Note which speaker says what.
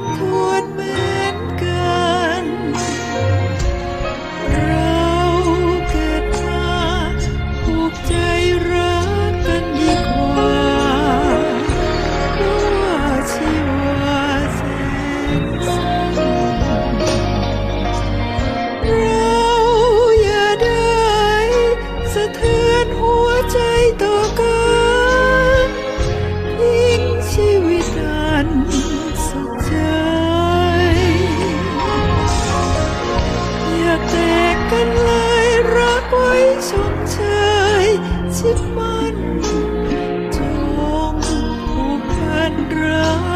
Speaker 1: บทวนมา กันเลยรักไว้ชมเชยชิดมันจองผูกพันรัก